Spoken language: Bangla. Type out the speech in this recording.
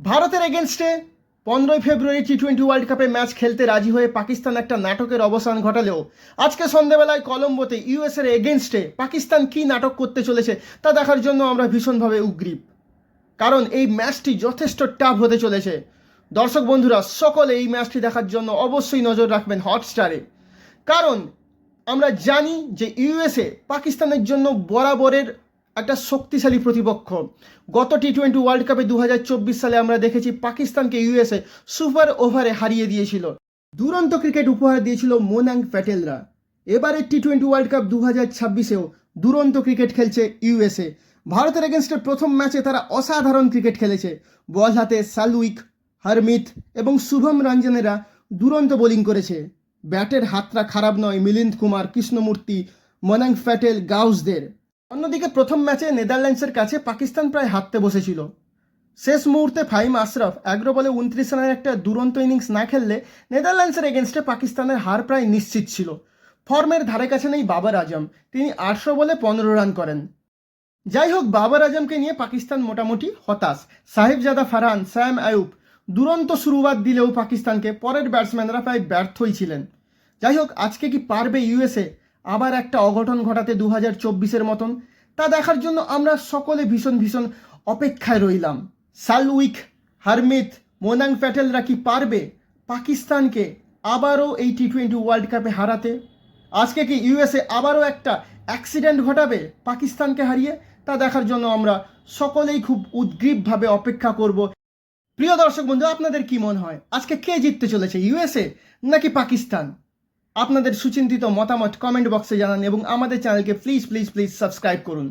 ভারতের এগেনস্টে পনেরোই ফেব্রুয়ারি টি টোয়েন্টি ওয়ার্ল্ড কাপে ম্যাচ খেলতে রাজি হয়ে পাকিস্তান একটা নাটকের অবসান ঘটালেও, আজকে সন্ধ্যেবেলায় কলম্বোতে ইউএসের এগেনস্টে পাকিস্তান কী নাটক করতে চলেছে তা দেখার জন্য আমরা ভীষণভাবে উগ্রীব কারণ এই ম্যাচটি যথেষ্ট টাফ হতে চলেছে। দর্শক বন্ধুরা, সকলে এই ম্যাচটি দেখার জন্য অবশ্যই নজর রাখবেন হটস্টারে কারণ আমরা জানি যে ইউএসএ পাকিস্তানের জন্য বরাবরের একটা শক্তিশালী প্রতিপক্ষ। গত টি টোয়েন্টি ওয়ার্ল্ড কাপে দু হাজার চব্বিশ সালে আমরা দেখেছি পাকিস্তানকে ইউএসএ সুপার ওভারে হারিয়ে দিয়েছিল। দুরন্ত ক্রিকেট উপহার দিয়েছিল মোনাং প্যাটেলরা এবারের টি টোয়েন্টি ওয়ার্ল্ড কাপ দু হাজার ছাব্বিশেও দুরন্ত ক্রিকেট খেলছে ইউএসএ ভারতের এগেনস্টে প্রথম ম্যাচে তারা অসাধারণ ক্রিকেট খেলেছে। বল হাতে সালুইক হারমিত এবং শুভম রঞ্জনেরা দুরন্ত বোলিং করেছে। ব্যাটের হাতটা খারাপ নয় মিলিন্দ কুমার, কৃষ্ণমূর্তি মনাং প্যাটেল গাউসদের। অন্যদিকে প্রথম ম্যাচে নেদারল্যান্ডসের কাছে পাকিস্তান প্রায় হারতে বসেছিল। শেষ মুহূর্তে ফাহিম আশরাফ এগারো বলে উনত্রিশ রানের একটা দুরন্ত ইনিংস না খেললে নেদারল্যান্ডসের এগেনস্টে পাকিস্তানের হার প্রায় নিশ্চিত ছিল। ফর্মের ধারে কাছে নেই বাবার আজম। তিনি আটশো বলে পনেরো রান করেন। যাই হোক, বাবার আজমকে নিয়ে পাকিস্তান মোটামুটি হতাশ। সাহেবজাদা ফারহান, স্যাম আয়ুব দুরন্ত শুরুয়াত দিলেও পাকিস্তানকে পরের ব্যাটসম্যানরা প্রায় ব্যর্থই ছিলেন। যাই হোক, আজকে কি পারবে ইউএসএ? আবার একটা অঘটন ঘটাতে দু হাজার চব্বিশের মতন। তা দেখার জন্য আমরা সকলে ভীষণ ভীষণ অপেক্ষায় রইলাম। সালউইক হারমিত মোনাং প্যাটেলরা কি পারবে পাকিস্তানকে আবারও এই টি টোয়েন্টি ওয়ার্ল্ড কাপে হারাতে? আজকে কি ইউএসএ আবারও একটা অ্যাক্সিডেন্ট ঘটাবে পাকিস্তানকে হারিয়ে? তা দেখার জন্য আমরা সকলেই খুব উদ্গ্রীবভাবে অপেক্ষা করব। প্রিয় দর্শক বন্ধু, আপনাদের কি মনে হয়? আজকে কে জিততে চলেছে ইউএসএ নাকি পাকিস্তান? আপনাদের সুচিন্তিত মতামত কমেন্ট বক্সে জানান এবং আমাদের চ্যানেলকে প্লিজ প্লিজ প্লিজ সাবস্ক্রাইব করুন।